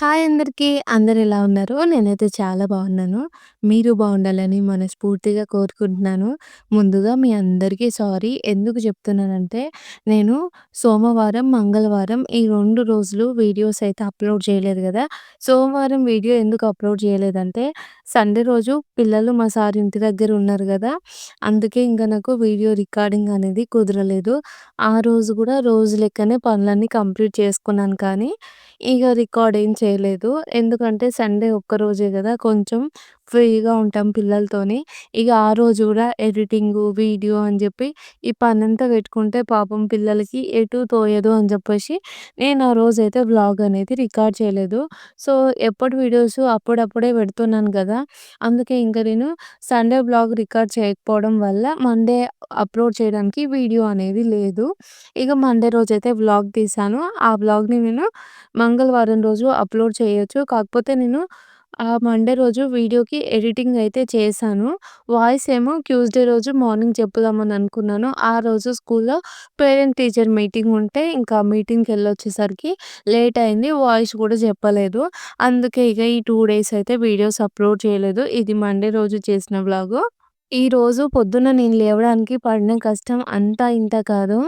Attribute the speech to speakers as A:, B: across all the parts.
A: Hi అందరికీ. అందరు ఎలా ఉన్నారు? నేనైతే చాలా బాగున్నాను. మీరు బాగుండాలని మనస్ఫూర్తిగా కోరుకుంటున్నాను. ముందుగా మీ అందరికీ సారీ. ఎందుకు చెప్తున్నానంటే, నేను సోమవారం, మంగళవారం ఈ రెండు రోజులు వీడియోస్ అయితే అప్‌లోడ్ చేయలేదు కదా సోమవారం వీడియో ఎందుకు అప్‌లోడ్ చేయలేదంటే, సండే రోజు పిల్లలు మా సార్ ఇంటి దగ్గర ఉన్నారు కదా అందుకే ఇంక నాకు వీడియో రికార్డింగ్ అనేది కుదరలేదు. ఆ రోజు కూడా రోజు లెక్కనే పనులన్నీ కంప్లీట్ చేసుకున్నాను కానీ, ఇగ రికార్డ్ ఏం చేయలేదు. ఎందుకంటే సండే ఒక్కరోజే గదా! కొంచెం ఫ్రీగా ఉంటాం పిల్లలతోని. ఇక ఆ రోజు కూడా ఎడిటింగు, వీడియో అని చెప్పి ఈ పనంతా పెట్టుకుంటే పాపం పిల్లలకి ఎటు తోయదు అని చెప్పేసి నేను ఆ రోజైతే వ్లాగ్ అనేది రికార్డ్ చేయలేదు. సో, ఎప్పటి వీడియోస్ అప్పుడప్పుడే పెడుతున్నాను కదా అందుకే ఇంక నేను సండే వ్లాగ్ రికార్డ్ చేయకపోవడం వల్ల మండే అప్‌లోడ్ చేయడానికి వీడియో అనేది లేదు. ఇక మండే రోజైతే వ్లాగ్ తీశాను. ఆ వ్లాగ్‌ని నేను మంగళవారం రోజు అప్‌లోడ్ చేయొచ్చు. కాకపోతే నేను ఆ మండే రోజు వీడియోకి ఎడిటింగ్ అయితే చేశాను. వాయిస్ ఏమో ట్యూస్‌డే రోజు మార్నింగ్ చెప్పుదామని అనుకున్నాను. ఆ రోజు స్కూల్‌లో పేరెంట్ టీచర్ మీటింగ్ ఉంటే ఇంకా మీటింగ్‌కెళ్ళొచ్చేసరికి లేట్ అయింది. వాయిస్ కూడా చెప్పలేదు. అందుకే ఇక ఈ 2 డేస్ అయితే వీడియోస్ అప్‌లోడ్ చేయలేదు. ఇది మండే రోజు చేసిన వ్లాగు. ఈరోజు పొద్దున్న నేను లేవడానికి పడిన కష్టం అంతా ఇంత కాదు.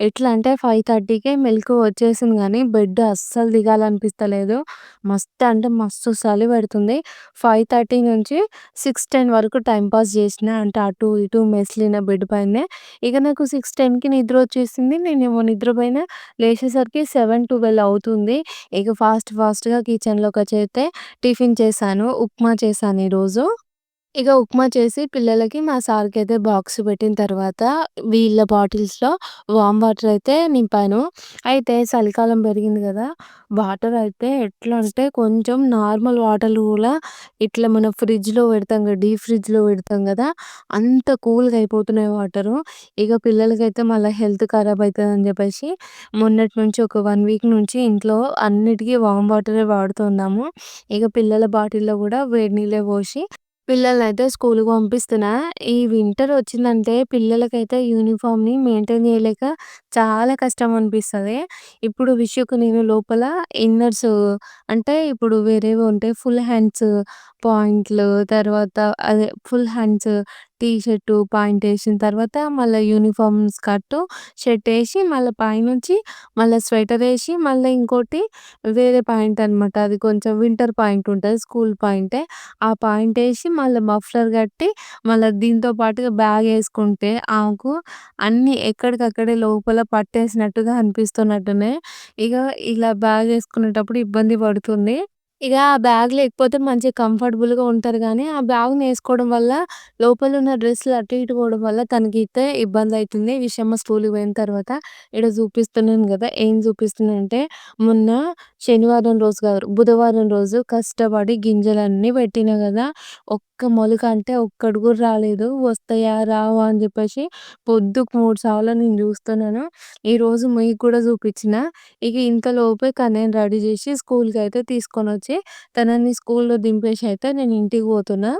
A: ఎట్లా అంటే 5:30కే మెలుకువ వచ్చేసింది గానీ బెడ్ అస్సలు దిగాలనిపిస్తలేదు. మస్తు అంటే మస్తు చలి పెడుతుంది. 5:30 నుంచి 6:10 వరకు టైం పాస్ చేసిన. అంటే అటు ఇటు మెస్లిన బెడ్ పైనే. ఇక నాకు 6:10కి నిద్ర వచ్చేసింది. నేనేమో నిద్రపోయిన. లేచేసరికి 7, 12 అవుతుంది. ఇక ఫాస్ట్ ఫాస్ట్‌గా కిచెన్‌లోకొచ్చైతే టిఫిన్ చేశాను. ఉప్మా చేశాను ఈరోజు. ఇక ఉప్మా చేసి పిల్లలకి, మా సార్కి అయితే బాక్స్ పెట్టిన తర్వాత వీళ్ళ బాటిల్స్‌లో వామ్ వాటర్ అయితే నింపాను. అయితే చలికాలం పెరిగింది కదా వాటర్ అయితే ఎట్లా అంటే కొంచెం నార్మల్ వాటర్ కూడా ఇట్లా మనం ఫ్రిడ్జ్‌లో పెడతాం కదా డీప్ ఫ్రిడ్జ్‌లో పెడతాం కదా అంత కూల్‌గా అయిపోతున్నాయి వాటరు. పిల్లలకి పిల్లలకైతే మళ్ళీ హెల్త్ ఖరాబ్ అవుతుంది అని చెప్పేసి మొన్నటి నుంచి ఒక వన్ వీక్ నుంచి ఇంట్లో అన్నిటికీ వామ్ వాటరే వాడుతున్నాము. ఇక పిల్లల బాటిల్‌లో కూడా వేడి నీళ్ళే పోసి పిల్లలని అయితే స్కూల్కి పంపిస్తున్నా. ఈ వింటర్ వచ్చిందంటే పిల్లలకైతే యూనిఫామ్ని మెయింటైన్ చేయలేక చాలా కష్టం అనిపిస్తది. ఇప్పుడు విషుకు నేను లోపల ఇన్నర్స్ అంటే ఇప్పుడు వేరేవి ఉంటాయి. ఫుల్ హ్యాండ్స్ పాయింట్లు తర్వాత అదే full hands T shirt, point వేసిన తర్వాత మళ్ళా యూనిఫార్మ్ స్కర్టు, షర్ట్ వేసి మళ్ళా పైనుంచి మళ్ళా స్వెటర్ వేసి మళ్ళీ ఇంకోటి వేరే పాయింట్ అనమాట. అది కొంచెం వింటర్ పాయింట్ ఉంటుంది స్కూల్ పాయింటే. ఆ పాయింట్ వేసి మళ్ళా మఫ్లర్ కట్టి మళ్ళా దీంతో పాటుగా బ్యాగ్ వేసుకుంటే ఆమెకు అన్నీ ఎక్కడికక్కడే లోపల పట్టేసినట్టుగా అనిపిస్తున్నట్టునే ఇక ఇలా బ్యాగ్ వేసుకునేటప్పుడు ఇబ్బంది పడుతుంది. ఇక ఆ బ్యాగ్ లేకపోతే మంచిగా కంఫర్టబుల్‌గా ఉంటారు కానీ ఆ బ్యాగ్‌ని వేసుకోవడం వల్ల లోపల ఉన్న డ్రెస్సులు అటు ఇటు పోవడం వల్ల తనకైతే ఇబ్బందయితుంది. విషయమ్మ స్కూల్‌కి పోయిన తర్వాత ఈడ చూపిస్తున్నాను కదా ఏం చూపిస్తున్నాను అంటే మొన్న శనివారం రోజు కాదు బుధవారం రోజు కష్టపడి గింజలన్నీ పెట్టినా కదా ఒక్క మొలక అంటే ఒక్కటి కూడా రాలేదు. వస్తాయా? రావా? అని చెప్పేసి పొద్దుకు మూడు సార్లు నేను చూస్తున్నాను. ఈరోజు మీకు కూడా చూపించిన ఇక ఇంతలోపే కన్నయ్యని రెడీ చేసి స్కూల్కి అయితే తీసుకొని వచ్చి తనని స్కూల్‌లో దింపేసి అయితే నేను ఇంటికి పోతున్నా.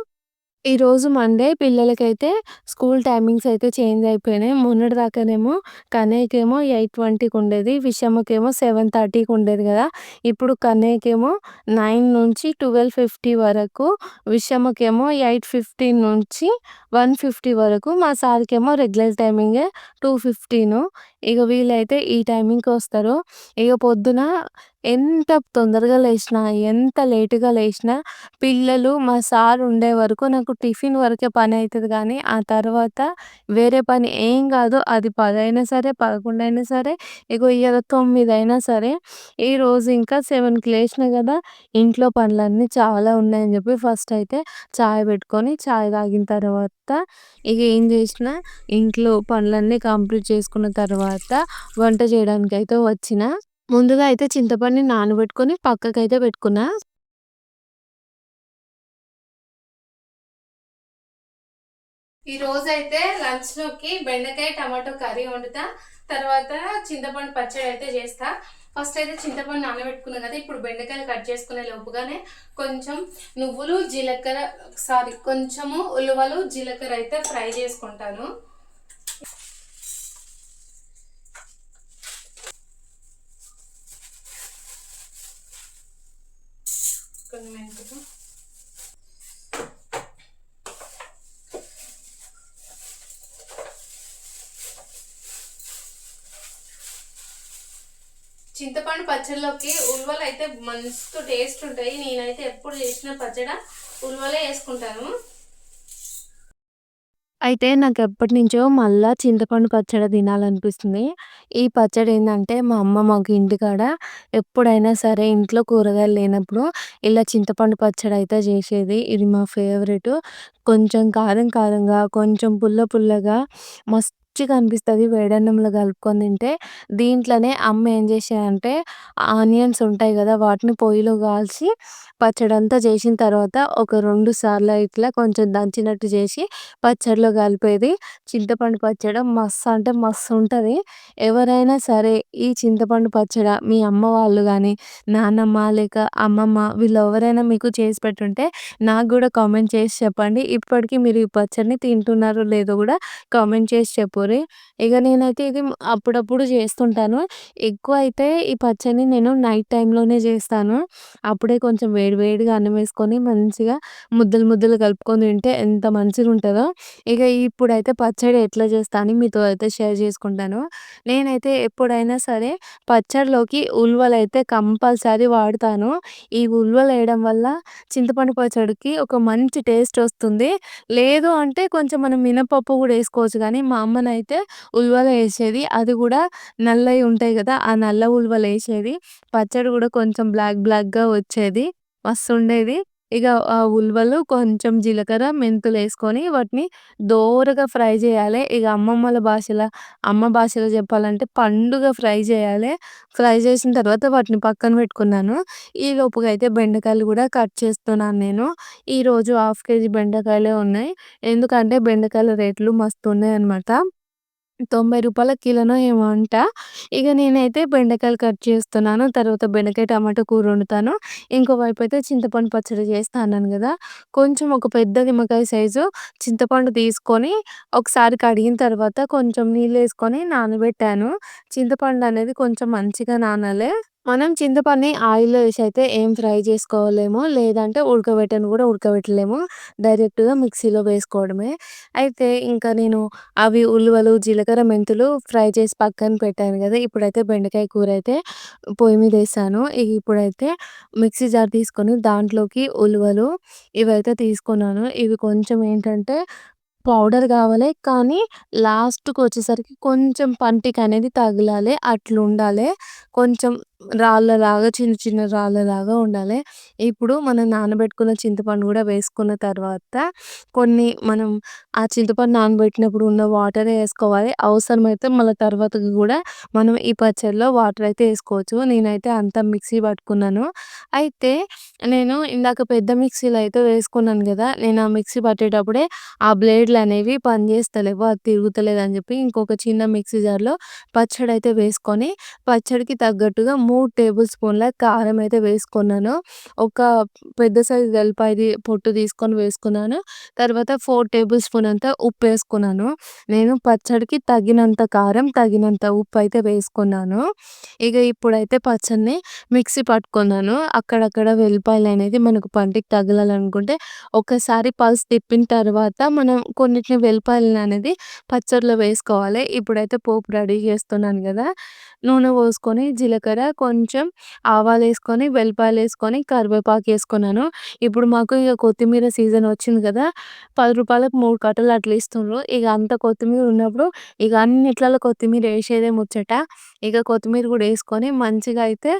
A: ఈరోజు మండే పిల్లలకైతే స్కూల్ టైమింగ్స్ అయితే చేంజ్ అయిపోయినాయి. మొన్నటి దాకానేమో కన్నయ్యకేమో 8:20కి ఉండేది. విషమ్మకేమో 7:30కి ఉండేది కదా ఇప్పుడు కన్నయ్యకేమో నైన్ నుంచి 12:50 వరకు, విషమ్మకేమో 8:15 నుంచి 1:50 వరకు, మా సార్‌కేమో రెగ్యులర్ టైమింగే 2:15 ఇగ వీళ్ళైతే ఈ టైమింగ్‌కి వస్తారు. ఇక పొద్దున ఎంత తొందరగా లేచినా, ఎంత లేటుగా లేచినా పిల్లలు, మా సార్ ఉండే వరకు నాకు టిఫిన్ వరకే పని అవుతుంది కానీ ఆ తర్వాత వేరే పని ఏం కాదు అది పదైనా సరే, 11 అయినా సరే, ఇగో ఇయాల 9 అయినా సరే, ఈరోజు ఇంకా సెవెన్కి లేచినా కదా ఇంట్లో పనులన్నీ చాలా ఉన్నాయని చెప్పి ఫస్ట్ అయితే చాయ్ పెట్టుకొని చాయ్ తాగిన తర్వాత ఇక ఏం చేసిన ఇంట్లో పనులన్నీ కంప్లీట్ చేసుకున్న తర్వాత వంట చేయడానికైతే వచ్చిన. ముందుగా అయితే చింతపండుని నానబెట్టుకొని పక్కకైతే పెట్టుకున్నా. ఈరోజైతే లంచ్‌లోకి బెండకాయ, టమాటో కర్రీ వండుతా. తర్వాత చింతపండు పచ్చడి అయితే చేస్తా. ఫస్ట్ అయితే చింతపండు నానబెట్టుకున్నాను కదా! ఇప్పుడు బెండకాయలు కట్ చేసుకునే లోపుగానే కొంచెం నువ్వులు, జీలకర్ర సారీ కొంచెము ఉలువలు, జీలకర్ర అయితే ఫ్రై చేసుకుంటాను. కొన్ని మెంతులు చింతపండు పచ్చడిలోకి ఉల్వలు అయితే మస్తు టేస్ట్ ఉంటాయి నేనైతే ఎప్పుడు చేసిన పచ్చడి ఉల్వలే వేసుకుంటాను అయితే నాకు ఎప్పటి నుంచో మళ్ళా చింతపండు పచ్చడి తినాలనిపిస్తుంది. ఈ పచ్చడి ఏంటంటే మా అమ్మ మాకు ఇంటికాడ ఎప్పుడైనా సరే ఇంట్లో కూరగాయలు లేనప్పుడు ఇలా చింతపండు పచ్చడి అయితే చేసేది. ఇది మా ఫేవరెట్. కొంచెం కారం కారంగా, కొంచెం పుల్ల పుల్లగా మస్తు రుచిగా అనిపిస్తది వేడన్నంలో కలుపుకొని తింటే. దీంట్లోనే అమ్మ ఏం చేసేదంటే ఆనియన్స్ ఉంటాయి కదా వాటిని పొయ్యిలో కాల్చి పచ్చడి అంతా చేసిన తర్వాత ఒక రెండు సార్లు ఇట్లా కొంచెం దంచినట్టు చేసి పచ్చడిలో కలిపేది. చింతపండు పచ్చడి మస్తు అంటే మస్తు ఉంటుంది ఎవరైనా సరే ఈ చింతపండు పచ్చడి మీ అమ్మ వాళ్ళు కానీ నానమ్మ లేక అమ్మమ్మ వీళ్ళు ఎవరైనా మీకు చేసి పెట్టుంటే నాకు కూడా కామెంట్ చేసి చెప్పండి. ఇప్పటికి మీరు ఈ పచ్చడిని తింటున్నారో లేదో కూడా కామెంట్ చేసి చెప్పు చెప్పుర్రి. ఇక నేనైతే ఇది అప్పుడప్పుడు చేస్తుంటాను. ఎక్కువ అయితే ఈ పచ్చడిని నేను నైట్ టైంలోనే చేస్తాను. అప్పుడే కొంచెం వేడి వేడిగా అన్నం వేసుకొని మంచిగా ముద్దలు ముద్దలు కలుపుకొని తింటే ఎంత మంచిగా ఉంటుందో ఇక ఇప్పుడైతే పచ్చడి ఎట్లా చేస్తా అని మీతో అయితే షేర్ చేసుకుంటాను. నేనైతే ఎప్పుడైనా సరే పచ్చడిలోకి ఉల్వలు అయితే కంపల్సరీ వాడతాను. ఈ ఉల్వలు వేయడం వల్ల చింతపండు పచ్చడికి ఒక మంచి టేస్ట్ వస్తుంది. లేదు అంటే కొంచెం మనం మినపప్పు కూడా వేసుకోవచ్చు కానీ మా అమ్మనైతే అయితే ఉల్వలు వేసేది. అది కూడా నల్లవి ఉంటాయి కదా ఆ నల్ల ఉల్వలు వేసేది. పచ్చడి కూడా కొంచెం బ్లాక్ బ్లాక్‌గా వచ్చేది. మస్తు ఉండేది. ఇక ఆ ఉల్వలు కొంచెం జీలకర్ర, మెంతులు వేసుకొని వాటిని దోరగా ఫ్రై చేయాలి. ఇక అమ్మమ్మల భాషలో అమ్మ భాషలో చెప్పాలంటే పండుగ ఫ్రై చేయాలి. ఫ్రై చేసిన తర్వాత వాటిని పక్కన పెట్టుకున్నాను. ఈ లోపుగా అయితే బెండకాయలు కూడా కట్ చేస్తున్నాను నేను. ఈరోజు హాఫ్ కేజీ బెండకాయలే ఉన్నాయి. ఎందుకంటే బెండకాయల రేట్లు మస్తు ఉన్నాయన్నమాట. తొంభై రూపాయల కిలోనో ఏమో అంట. ఇక నేనైతే బెండకాయలు కట్ చేస్తున్నాను. తర్వాత బెండకాయ టమాటో కూర వండుతాను. ఇంకో వైపు అయితే చింతపండు పచ్చడి చేస్తా అన్నాను కదా! కొంచెం ఒక పెద్ద నిమ్మకాయ సైజు చింతపండు తీసుకొని ఒకసారి కడిగిన తర్వాత కొంచెం నీళ్ళు వేసుకొని నానబెట్టాను. చింతపండు అనేది కొంచెం మంచిగా నానాలి. మనం చింతపండుని ఆయిల్‌లో వేసి అయితే ఏం ఫ్రై చేసుకోలేము. లేదంటే ఉడకబెట్టను కూడా ఉడకబెట్టలేము. డైరెక్ట్‌గా మిక్సీలో వేసుకోవడమే. అయితే ఇంకా నేను అవి ఉల్వలు, జీలకర్ర, మెంతులు ఫ్రై చేసి పక్కన పెట్టాను కదా! ఇప్పుడైతే బెండకాయ కూర అయితే పొయ్యి మీద వేసాను. ఇప్పుడైతే మిక్సీ జార్ తీసుకొని దాంట్లోకి ఉల్వలు ఇవైతే తీసుకున్నాను. ఇవి కొంచెం ఏంటంటే పౌడర్ కావాలి. కానీ లాస్ట్‌కి వచ్చేసరికి కొంచెం పంటికి అనేది తగలాలి. అట్లుండాలి. కొంచెం రాళ్ళలాగా చిన్న చిన్న రాళ్ళలాగా ఉండాలి. ఇప్పుడు మనం నానబెట్టుకున్న చింతపండు కూడా వేసుకున్న తర్వాత కొన్ని మనం ఆ చింతపండు నానబెట్టినప్పుడు ఉన్న వాటరే వేసుకోవాలి. అవసరమైతే మళ్ళీ తర్వాత కూడా మనం ఈ పచ్చడిలో వాటర్ అయితే వేసుకోవచ్చు. నేనైతే అంతా మిక్సీ పట్టుకున్నాను. అయితే నేను ఇందాక పెద్ద మిక్సీలో అయితే వేసుకున్నాను కదా! నేను ఆ మిక్సీ పట్టేటప్పుడే ఆ బ్లేడ్లు అనేవి పనిచేస్తలేవు. అది తిరుగుతలేదని చెప్పి ఇంకొక చిన్న మిక్సీ జార్‌లో పచ్చడి అయితే వేసుకొని పచ్చడికి తగ్గట్టుగా మూడు టేబుల్ స్పూన్ల కారం అయితే వేసుకున్నాను. ఒక పెద్ద సైజు గల్పాయి పొట్టు తీసుకొని వేసుకున్నాను. తర్వాత ఫోర్ టేబుల్ స్పూన్ అంత ఉప్పు వేసుకున్నాను. నేను పచ్చడికి తగినంత కారం, తగినంత ఉప్పు అయితే వేసుకున్నాను. ఇక ఇప్పుడైతే పచ్చడిని మిక్సీ పట్టుకున్నాను. అక్కడక్కడ వెల్లిపాయలు అనేది మనకు పంటికి తగలాలనుకుంటే ఒకసారి పల్స్ తిప్పిన తర్వాత మనం కొన్నిటిని వెల్లిపాయలు అనేది పచ్చడిలో వేసుకోవాలి. ఇప్పుడైతే పోపు రెడీ చేస్తున్నాను కదా! నూనె పోసుకొని జీలకర్ర, కొంచెం ఆవాలు వేసుకొని, వెల్లిపాయలు వేసుకొని, కరివేపాకు వేసుకున్నాను. ఇప్పుడు మాకు ఇక కొత్తిమీర సీజన్ వచ్చింది కదా! పది రూపాయలకు మూడు కట్టలు అట్లా ఇస్తుండ్రు. ఇక అంత కొత్తిమీర ఉన్నప్పుడు ఇక అన్నిట్లలో కొత్తిమీర వేసేదే ముచ్చట. ఇక కొత్తిమీర కూడా వేసుకొని మంచిగా అయితే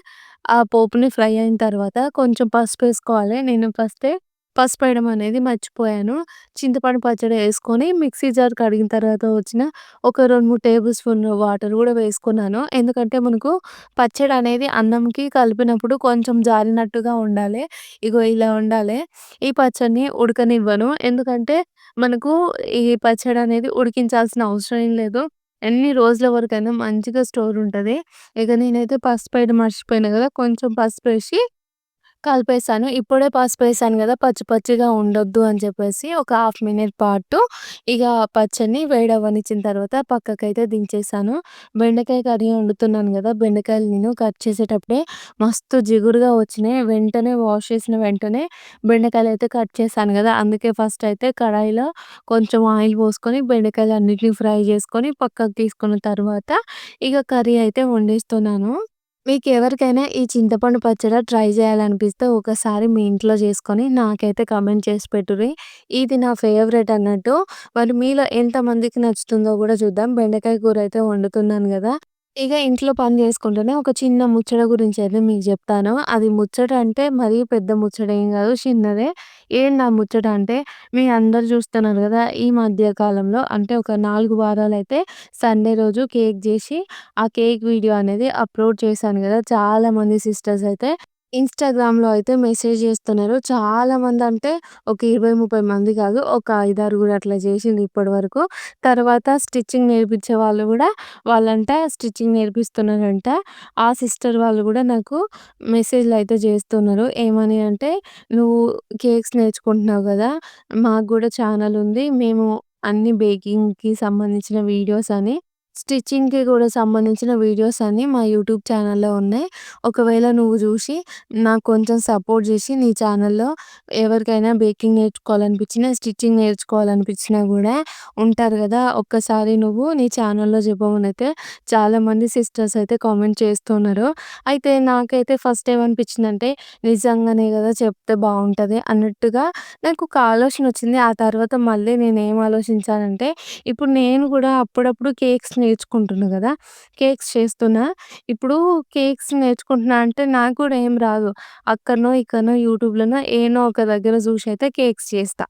A: ఆ పోపుని ఫ్రై అయిన తర్వాత కొంచెం పసుపు వేసుకోవాలి. నేను ఫస్టే పసుపు వేయడం అనేది మర్చిపోయాను. చింతపండు పచ్చడి వేసుకొని మిక్సీ జార్ కడిగిన తర్వాత వచ్చిన ఒక 2, 3 టేబుల్ స్పూన్ వాటర్ కూడా వేసుకున్నాను. ఎందుకంటే మనకు పచ్చడి అనేది అన్నంకి కలిపినప్పుడు కొంచెం జారినట్టుగా ఉండాలి. ఇగో ఇలా ఉండాలి. ఈ పచ్చడిని ఉడకనివ్వను. ఎందుకంటే మనకు ఈ పచ్చడి అనేది ఉడికించాల్సిన అవసరం ఏం లేదు. ఎన్ని రోజుల వరకైనా మంచిగా స్టోర్ ఉంటుంది ఇక నేనైతే పసుపు వేయడం మర్చిపోయినా కదా! కొంచెం పసుపు వేసి కలిపేసాను. ఇప్పుడే పసుపేసాను కదా పచ్చి పచ్చిగా ఉండొద్దు అని చెప్పేసి ఒక హాఫ్ మినిట్ పాటు ఇక పచ్చడిని వేడవనిచ్చిన తర్వాత పక్కకైతే దించేసాను. బెండకాయ కర్రీ వండుతున్నాను కదా బెండకాయలు నేను కట్ చేసేటప్పుడే మస్తు జిగురుగా వచ్చినాయి. వెంటనే వాష్ చేసిన వెంటనే బెండకాయలు అయితే కట్ చేశాను కదా అందుకే ఫస్ట్ అయితే కడాయిలో కొంచెం ఆయిల్ పోసుకొని బెండకాయలు అన్నిటిని ఫ్రై చేసుకొని పక్కకు తీసుకున్న తర్వాత ఇక కర్రీ అయితే వండేస్తున్నాను. మీకు ఎవరికైనా ఈ చింతపండు పచ్చడి ట్రై చేయాలనిపిస్తే ఒకసారి మీ ఇంట్లో చేసుకొని నాకైతే కమెంట్ చేసి పెట్టుర్రి. ఇది నా ఫేవరెట్ అన్నట్టు. మరి మీలో ఎంతమందికి నచ్చుతుందో కూడా చూద్దాం. బెండకాయ కూర అయితే వండుతున్నాను కదా ఇక ఇంట్లో పని చేసుకుంటూనే ఒక చిన్న ముచ్చట గురించి అయితే మీకు చెప్తాను అది ముచ్చట అంటే మరీ పెద్ద ముచ్చట ఏం కాదు చిన్నదే. ఏంటి ఆ ముచ్చట అంటే మీ అందరూ చూస్తున్నారు కదా ఈ మధ్య కాలంలో అంటే ఒక 4 వారాలైతే సండే రోజు కేక్ చేసి ఆ కేక్ వీడియో అనేది అప్‌లోడ్ చేశాను కదా చాలామంది సిస్టర్స్ అయితే ఇన్‌స్టాగ్రామ్‌లో అయితే మెసేజ్ చేస్తున్నారు. చాలామంది అంటే ఒక 20, 30 మంది కాదు. ఒక 5, 6 అట్లా ఇప్పటి ఇప్పటివరకు. తర్వాత స్టిచ్చింగ్ నేర్పించే వాళ్ళు కూడా వాళ్ళంట స్టిచ్చింగ్ నేర్పిస్తున్నారంట. ఆ సిస్టర్ వాళ్ళు కూడా నాకు మెసేజ్లు అయితే చేస్తున్నారు ఏమని అంటే "నువ్వు కేక్స్ నేర్చుకుంటున్నావు కదా మాకు కూడా ఛానల్ ఉంది. మేము అన్ని బేకింగ్‌కి సంబంధించిన వీడియోస్ అని, స్టిచ్చింగ్‌కి కూడా సంబంధించిన వీడియోస్ అన్నీ మా యూట్యూబ్ ఛానల్లో ఉన్నాయి. ఒకవేళ నువ్వు చూసి నాకు కొంచెం సపోర్ట్ చేసి నీ ఛానల్లో ఎవరికైనా బేకింగ్ నేర్చుకోవాలనిపించినా, స్టిచ్చింగ్ నేర్చుకోవాలనిపించినా కూడా ఉంటారు కదా ఒక్కసారి నువ్వు నీ ఛానల్లో చెప్పమనైతే చాలామంది సిస్టర్స్ అయితే కామెంట్ చేస్తున్నారు. అయితే నాకైతే ఫస్ట్ ఏమనిపించిందంటే నిజంగానే కదా చెప్తే బాగుంటుంది అన్నట్టుగా నాకు ఒక ఆలోచన వచ్చింది. ఆ తర్వాత మళ్ళీ నేను ఏం ఆలోచించానంటే ఇప్పుడు నేను కూడా అప్పుడప్పుడు కేక్స్ నేర్చుకుంటున్నా కదా కేక్స్ చేస్తున్నా. ఇప్పుడు కేక్స్ నేర్చుకుంటున్నా అంటే నాకు కూడా ఏం రాదు. అక్కడనో, ఇక్కడనో యూట్యూబ్‌లోనో ఏనో ఒక దగ్గర జూసైతే కేక్స్ చేస్తా.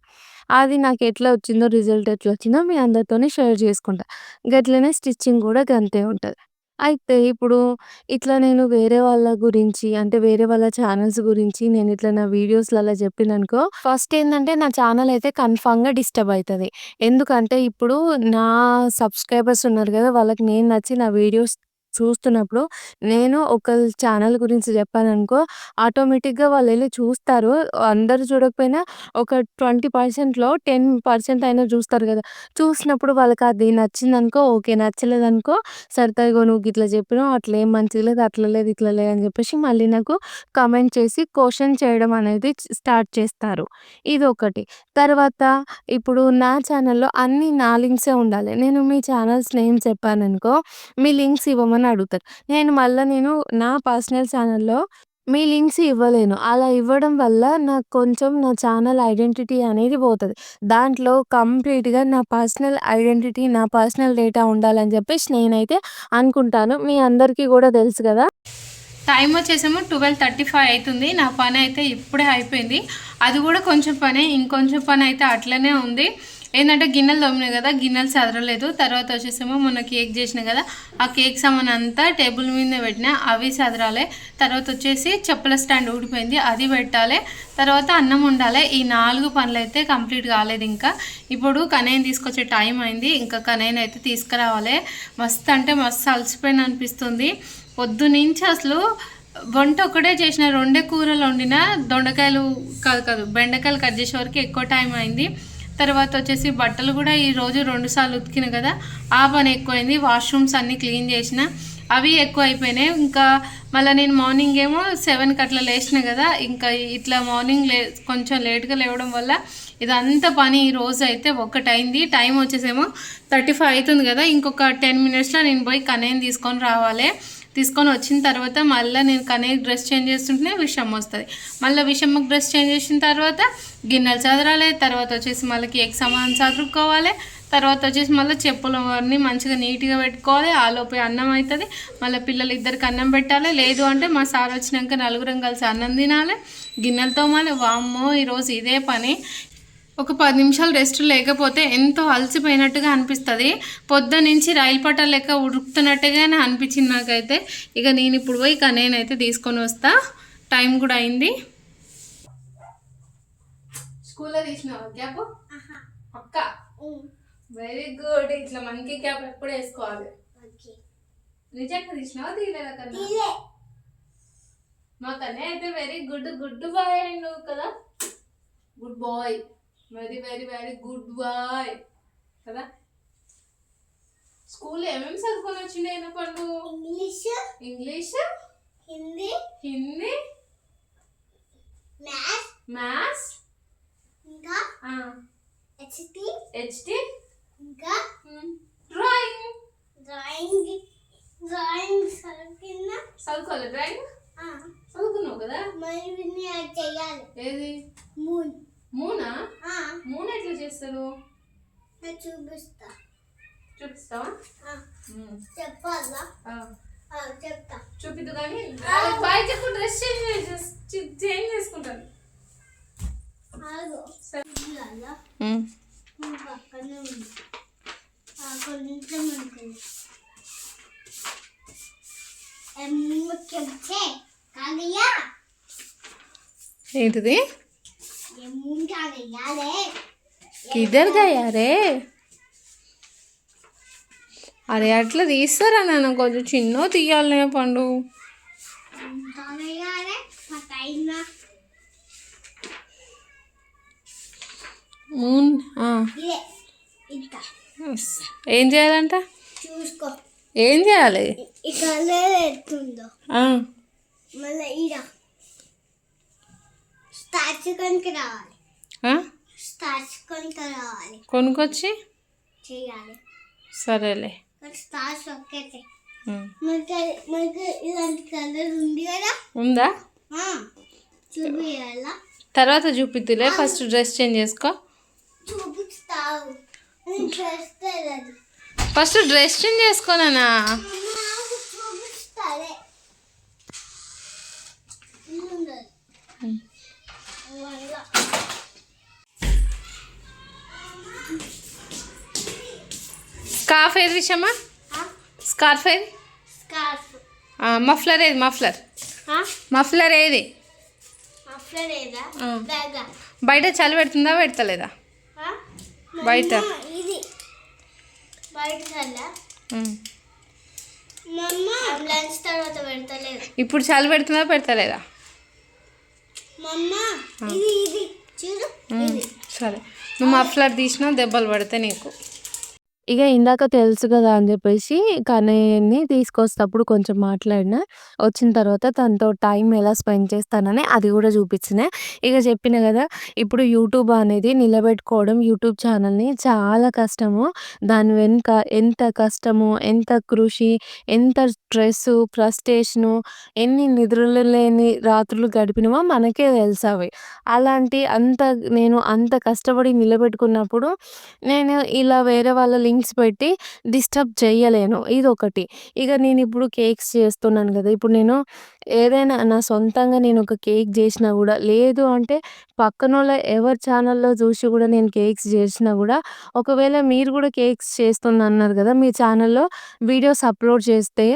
A: అది నాకెట్లా వచ్చిందో రిజల్ట్ ఎట్లా వచ్చిందో మీ అందరితోని షేర్ చేసుకుంటా. గట్లనే స్టిచ్చింగ్ గూడా గంతే ఉంటది. అయితే ఇప్పుడు ఇట్లా నేను వేరే వాళ్ళ గురించి అంటే వేరే వాళ్ళ ఛానల్స్ గురించి నేను ఇట్లా నా వీడియోస్లలో చెప్పిననుకో ఫస్ట్ ఏంటంటే నా ఛానల్ అయితే కన్ఫర్మ్‌గా డిస్టర్బ్ అవుతుంది ఎందుకంటే ఇప్పుడు నా సబ్స్క్రైబర్స్ ఉన్నారు కదా వాళ్ళకి నేను నచ్చి నా వీడియోస్ చూస్తున్నప్పుడు నేను ఒకళ్ళ ఛానల్ గురించి చెప్పాననుకో ఆటోమేటిక్‌గా వాళ్ళు వెళ్ళి చూస్తారు. అందరూ చూడకపోయినా ఒక ట్వంటీ పర్సెంట్లో టెన్ పర్సెంట్ అయినా చూస్తారు కదా చూసినప్పుడు వాళ్ళకి అది నచ్చిందనుకో ఓకే. నచ్చలేదనుకో అనుకో ఇగో నువ్వు ఇట్లా చెప్పినావు ఏం మంచిది లేదు. అట్లా లేదు, ఇట్లా లేదు అని చెప్పేసి మళ్ళీ నాకు కమెంట్ చేసి క్వశ్చన్ చేయడం అనేది స్టార్ట్ చేస్తారు. ఇది ఒకటి తర్వాత ఇప్పుడు నా ఛానల్లో అన్ని నా లింక్సే ఉండాలి. నేను మీ ఛానల్స్ నేమ్ చెప్పాననుకో మీ లింక్స్ ఇవ్వమని అడుగుతారు. నేను మళ్ళీ నేను నా పర్సనల్ ఛానల్లో మీ లింక్స్ ఇవ్వలేను. అలా ఇవ్వడం వల్ల నాకు కొంచెం నా ఛానల్ ఐడెంటిటీ అనేది పోతుంది దాంట్లో కంప్లీట్‌గా నా పర్సనల్ ఐడెంటిటీ, నా పర్సనల్ డేటా ఉండాలని చెప్పేసి నేనైతే అనుకుంటాను. మీ అందరికీ కూడా తెలుసు కదా
B: టైం వచ్చేసేమో 12:35 అయితుంది. నా పని అయితే ఇప్పుడే అయిపోయింది. అది కూడా కొంచెం పనే. ఇంకొంచెం పని అయితే అట్లనే ఉంది. ఏంటంటే గిన్నెలు తోమినాయి కదా గిన్నెలు చదరలేదు తర్వాత వచ్చేసేమో మొన్న కేక్ చేసిన కదా ఆ కేక్ సామాన్ అంతా టేబుల్ మీద పెట్టిన అవి చదరాలే తర్వాత వచ్చేసి చెప్పుల స్టాండ్ ఊడిపోయింది. అది పెట్టాలే. తర్వాత అన్నం ఉండాలి ఈ 4 పనులైతే కంప్లీట్ కాలేదు ఇంకా. ఇప్పుడు కనయ్యని తీసుకొచ్చే టైం అయింది. ఇంకా కనయ్యని అయితే తీసుకురావాలే. మస్తు అంటే మస్తు అలసిపోయిన అనిపిస్తుంది. పొద్దునుంచి అసలు వంట ఒకటే చేసిన. రెండే కూరలు వండినా. దొండకాయలు కాదు కాదు బెండకాయలు కట్ చేసే వరకు ఎక్కువ టైం అయింది. తర్వాత వచ్చేసి బట్టలు కూడా ఈరోజు రెండుసార్లు ఉతికిన కదా ఆ పని ఎక్కువైంది. వాష్‌రూమ్స్ అన్నీ క్లీన్ చేసిన. అవి ఎక్కువ అయిపోయినాయి. ఇంకా మళ్ళీ నేను మార్నింగ్ ఏమో సెవెన్కి అట్లా లేచిన కదా ఇంకా ఇట్లా మార్నింగ్ లే కొంచెం లేట్‌గా లేవడం వల్ల ఇదంతా పని ఈరోజు అయితే ఒక్కటైంది. టైం వచ్చేసేమో థర్టీ ఫైవ్ అవుతుంది కదా ఇంకొక 10 మినిట్స్‌లో నేను పోయి కనేం తీసుకొని రావాలి తీసుకొని వచ్చిన తర్వాత మళ్ళీ నేను కనయ్యకి డ్రెస్ చేంజ్ చేస్తుంటేనే విషమ్మ వస్తుంది మళ్ళీ విషమ్మకి డ్రెస్ చేంజ్ చేసిన తర్వాత గిన్నెలు చదరాలి తర్వాత వచ్చేసి మళ్ళీ ఎగ్ సామాన్ సదురుకోవాలే. తర్వాత వచ్చేసి మళ్ళీ చెప్పులు అన్నీ మంచిగా నీట్‌గా పెట్టుకోవాలి. ఆలోపే అన్నం అవుతుంది మళ్ళీ పిల్లలు ఇద్దరికి అన్నం పెట్టాలి. లేదు అంటే మా సార్ వచ్చినాక నలుగురం కలిసి అన్నం తినాలి గిన్నెలు తోమాలి. వామ్మో! ఈరోజు ఇదే పని. ఒక 10 నిమిషాలు రెస్ట్ లేకపోతే ఎంతో అలసిపోయినట్టుగా అనిపిస్తది. పొద్దున్నుంచి రైలు పట్టాల లెక్క ఉరుకుతున్నట్టుగానే అనిపించింది నాకైతే. ఇగ నేను ఇప్పుడు పోయి కనయ్యనైతే తీసుకొని వస్తా. టైం గూడా అయింది. స్కూల్‌లో తీసినావా క్యాపు? పక్కా? Very good. ఇట్లా మంకీ క్యాప్ ఎప్పుడు వేసుకోవాలి. నిజంగా తీసినావా తీయలేదా కన్నా?
C: మా కన్నయ్య అయితే very good good boy and కదా good boy very very very good boy. కదా? స్కూల్లో ఏమేమి చదువుకొని వచ్చిండే అయిన పండు
D: English.
C: English?
D: Hindi.
C: Hindi?
D: Maths.
C: Maths?
D: ఇంకా. హెచ్టి
C: హెచ్టి
D: ఇంకా.
C: డ్రాయింగ్?
D: డ్రాయింగ్. డ్రాయింగ్ కింద
C: చదువుకోవాలి డ్రాయింగ్? చదువుకున్నావు కదా?
D: మరి చెయ్యాలి.
C: ఏది?
D: మూన్.
C: మూనా? మూన్ ఎట్లా చేస్తారు?
D: నేను చూపిస్తా.
C: చూపిస్తావా.
D: చెప్పాలా? చెప్తా.
C: చూపిద్దు కానీ బాయ్ చెప్పు డ్రెస్ చేంజ్ చేసి చేంజ్ చేసుకుంటాను
D: ఆగు.
C: సరే.
D: ఇల్లాలా? పక్కనే ఉంది. ఆ, కొంచెం ఉంటుంది.
B: ఏంటిది? కిదర్ గయా రే అరే అట్లా తీస్తారా నాన్న? కొంచెం చిన్న తీయాలి పండు. ఏం చేయాలంట?
D: చూసుకో.
B: ఏం చేయాలి
D: ఈ కలర్ ఎట్టుందో
B: ఆ,
D: మళ్ళీ ఈడ స్టార్చ్ కనుక రావాలి? స్టార్చ్ రావాలి.
B: కొనుక్కొచ్చి?
D: చేయాలి.
B: సరేలే.
D: స్టార్చ్ ఒక్కటే. మనకి మనకి ఇలాంటి కలర్ ఉంది కదా?
B: ఉందా?
D: ఆ, చూపియాలా
B: తర్వాత చూపిద్దులే. ఫస్ట్ డ్రెస్ చేంజ్ చేసుకో.
D: చూపిస్తావు.
B: ఫస్ట్ డ్రెస్ చేంజ్ చేసుకోనా
D: చూపిస్తాలే.
B: స్కార్ఫ్ ఏది విషయమా స్కార్ఫ్ ఏది? మఫ్లర్ ఏది మఫ్లర్? మఫ్లర్ ఏది? బయట చలి పెడుతుందా పెడతలేదా? బయట. ఇప్పుడు చలి పెడుతుందా పెడతలేదా? సరే. నువ్వు మఫ్లర్ తీసినా దెబ్బలు పడితే నీకు.
A: ఇక ఇందాక తెలుసు కదా అని చెప్పేసి కన్నయ్యని తీసుకొస్తప్పుడు కొంచెం మాట్లాడిన. వచ్చిన తర్వాత తనతో టైం ఎలా స్పెండ్ చేస్తానని అది కూడా చూపించిన. ఇక చెప్పిన కదా! ఇప్పుడు యూట్యూబ్ అనేది నిలబెట్టుకోవడం యూట్యూబ్ ఛానల్‌ని చాలా కష్టము. దాని వెనుక ఎంత కష్టము, ఎంత కృషి, ఎంత స్ట్రెస్సు, ఫ్రస్ట్రేషను, ఎన్ని నిద్రలు లేని రాత్రులు గడిపినవో మనకే తెలుసవి. అలాంటి అంత నేను అంత కష్టపడి నిలబెట్టుకున్నప్పుడు నేను ఇలా వేరే వాళ్ళ లింక్స్ పెట్టి డిస్టర్బ్ చేయలేను. ఇది ఒకటి ఇక నేను ఇప్పుడు కేక్స్ చేస్తున్నాను కదా! ఇప్పుడు నేను ఏదైనా నా సొంతంగా నేను ఒక కేక్ చేసినా కూడా లేదు అంటే పక్కనోళ్ళ ఎవరి ఛానల్‌లో చూసి కూడా నేను కేక్స్ చేసినా కూడా ఒకవేళ మీరు కూడా కేక్స్ చేస్తుందన్నారు కదా! మీ ఛానల్‌లో వీడియోస్ అప్‌లోడ్ చేస్తే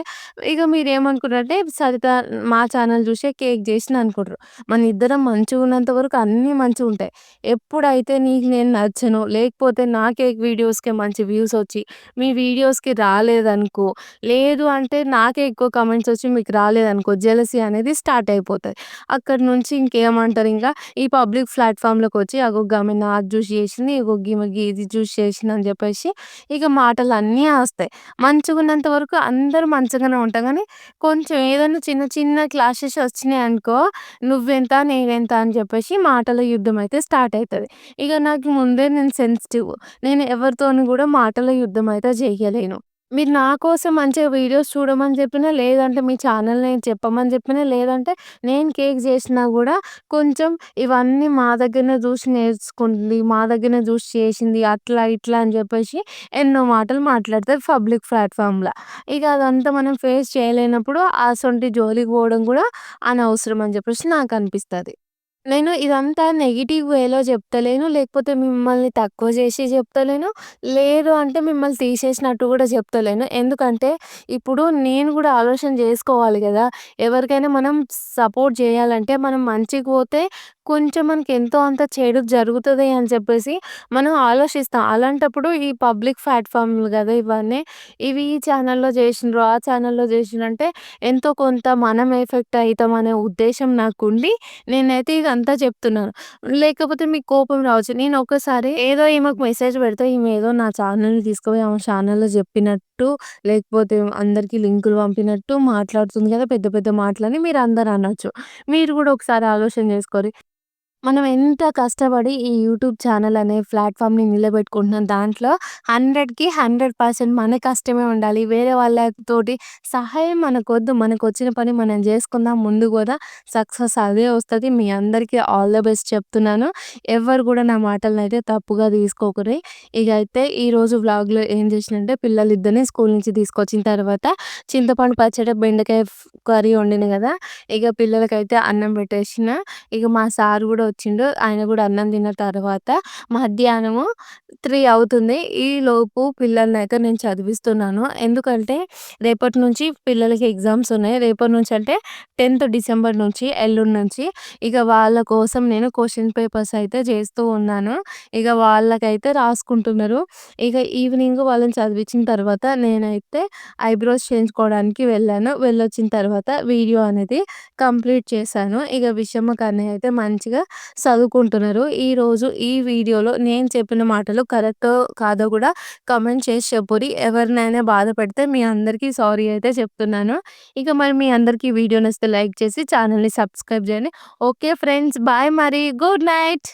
A: ఇక మీరు ఏమనుకున్నారంటే సరిత మా ఛానల్ చూసే కేక్ చేసిన అనుకుంటారు. మనిద్దరం మంచిగున్నంత వరకు అన్నీ మంచిగా ఉంటాయి ఎప్పుడైతే నీకు నేను నచ్చను లేకపోతే నా కేక్ వీడియోస్‌కే మంచి వ్యూస్ వచ్చి మీ వీడియోస్‌కి రాలేదనుకో, లేదు అంటే నాకే ఎక్కువ కామెంట్స్ వచ్చి మీకు రాలేదనుకో జెలసీ అనేది స్టార్ట్ అయిపోతుంది అక్కడి నుంచి ఇంకేమంటారు ఇంకా ఈ పబ్లిక్ ప్లాట్ఫామ్లోకి వచ్చి అగో గామె నాది చూసి చేసింది, ఇగో గీమె ఇది చూసి చేసింది అని చెప్పేసి ఇక మాటలన్నీ వస్తాయి. మంచిగున్నంత వరకు అందరూ మంచిగానే ఉంటాం కానీ కొంచెం ఏదైనా చిన్న చిన్న క్లాషెస్ వచ్చినాయనుకో నువ్వెంత నేనెంత అని చెప్పేసి మాటల యుద్ధం అయితే స్టార్ట్ అవుతుంది ఇక నాకు ముందే నేను సెన్సిటివ్. నేను ఎవరితోని కూడా మాటల యుద్ధం అయితే చేయలేను మీరు నా కోసం మంచిగా వీడియోస్ చూడమని చెప్పినా, లేదంటే మీ ఛానల్ నేను చెప్పమని చెప్పినా, లేదంటే నేను కేక్ చేసినా కూడా కొంచెం ఇవన్నీ మా దగ్గరనే చూసి నేర్చుకుంది, మా దగ్గరనే చూసి చేసింది అట్లా ఇట్లా అని చెప్పేసి ఎన్నో మాటలు మాట్లాడతారు పబ్లిక్ ప్లాట్ఫామ్లో. ఇక అదంతా మనం ఫేస్ చేయలేనప్పుడు అసొంటి జోలికి పోవడం కూడా అనవసరం అని చెప్పేసి నాకు అనిపిస్తుంది. నేను ఇదంతా నెగెటివ్ వేలో చెప్తలేను. లేకపోతే మిమ్మల్ని తక్కువ చేసి చెప్తలేను. లేదు అంటే మిమ్మల్ని తీసేసినట్టు కూడా చెప్తలేను. ఎందుకంటే ఇప్పుడు నేను కూడా ఆలోచన చేసుకోవాలి కదా! ఎవరికైనా మనం సపోర్ట్ చేయాలంటే మనం మంచికి పోతే కొంచెం మనకి ఎంతో అంత చెడు జరుగుతది అని చెప్పేసి మనం ఆలోచిస్తాం. అలాంటప్పుడు ఈ పబ్లిక్ ప్లాట్‌ఫార్మ్‌లు కదా ఇవన్నీ. ఇవి ఈ ఛానల్లో చేసిండ్రు, ఆ ఛానల్లో చేసిండ్రు అంటే ఎంతో కొంత మనం ఎఫెక్ట్ అయితాం అనే ఉద్దేశ్యం నాకుండి నేనైతే అంతా చెప్తున్నాను. లేకపోతే మీకు కోపం రావచ్చు. నేను ఒక్కసారి ఏదో ఈమెకు మెసేజ్ పెడితే ఈమె ఏదో నా ఛానెల్‌ని తీసుకుపోయి ఆమె ఛానెల్‌లో చెప్పినట్టు లేకపోతే అందరికీ లింకులు పంపినట్టు మాట్లాడుతుంది కదా! పెద్ద పెద్ద మాటలని మీరందరూ అనొచ్చు. మీరు కూడా ఒకసారి ఆలోచన చేసుకోరి. మనం ఎంత కష్టపడి ఈ యూట్యూబ్ ఛానల్ అనే ప్లాట్ఫామ్ని నిలబెట్టుకుంటున్నాం. దాంట్లో 100కి 100% మన కష్టమే ఉండాలి. వేరే వాళ్ళతోటి సహాయం మనకొద్దు. మనకు వచ్చిన పని మనం చేసుకుందాం. ముందు కూడా సక్సెస్ అదే వస్తుంది మీ అందరికీ ఆల్ ద బెస్ట్ చెప్తున్నాను. ఎవ్వరు కూడా నా మాటలనైతే తప్పుగా తీసుకోకుర్రి. ఇక అయితే ఈరోజు వ్లాగ్‌లో ఏం చేసినంటే పిల్లలిద్దరిని స్కూల్ నుంచి తీసుకొచ్చిన తర్వాత చింతపండు పచ్చడి, బెండకాయ కర్రీ వండిన కదా! ఇక పిల్లలకైతే అన్నం పెట్టేసిన. ఇక మా సార్ కూడా వచ్చిండు. ఆయన కూడా అన్నం తిన్న తర్వాత మధ్యాహ్నము త్రీ అవుతుంది. ఈలోపు అయితే నేను చదివిస్తున్నాను. ఎందుకంటే రేపటి నుంచి పిల్లలకి ఎగ్జామ్స్ ఉన్నాయి. రేపటి నుంచి అంటే 10థ్ డిసెంబర్ నుంచి ఎల్లుండి నుంచి. ఇక వాళ్ళ కోసం నేను క్వశ్చన్ పేపర్స్ అయితే చేస్తూ ఉన్నాను. ఇక వాళ్ళకైతే రాసుకుంటున్నారు. ఇక ఈవినింగ్ వాళ్ళని చదివించిన తర్వాత నేనైతే ఐబ్రోస్ చేయించుకోవడానికి వెళ్ళాను. వెళ్ళొచ్చిన తర్వాత వీడియో అనేది కంప్లీట్ చేశాను. ఇక విషమ్మకి కన్నయ్య అయితే మంచిగా చదువుకుంటున్నారు. ఈరోజు ఈ వీడియోలో నేను చెప్పిన మాటలు కరెక్ట్ కాదో కూడా కమెంట్ చేసి చెప్పుర్రి. ఎవరినైనా బాధ పెడితే మీ అందరికీ సారీ అయితే చెప్తున్నాను. ఇక మరి మీ అందరికీ వీడియో నచ్చితే లైక్ చేసి ఛానల్ని సబ్స్క్రైబ్ చేయండి. ఓకే ఫ్రెండ్స్ బాయ్ మరి. Good night.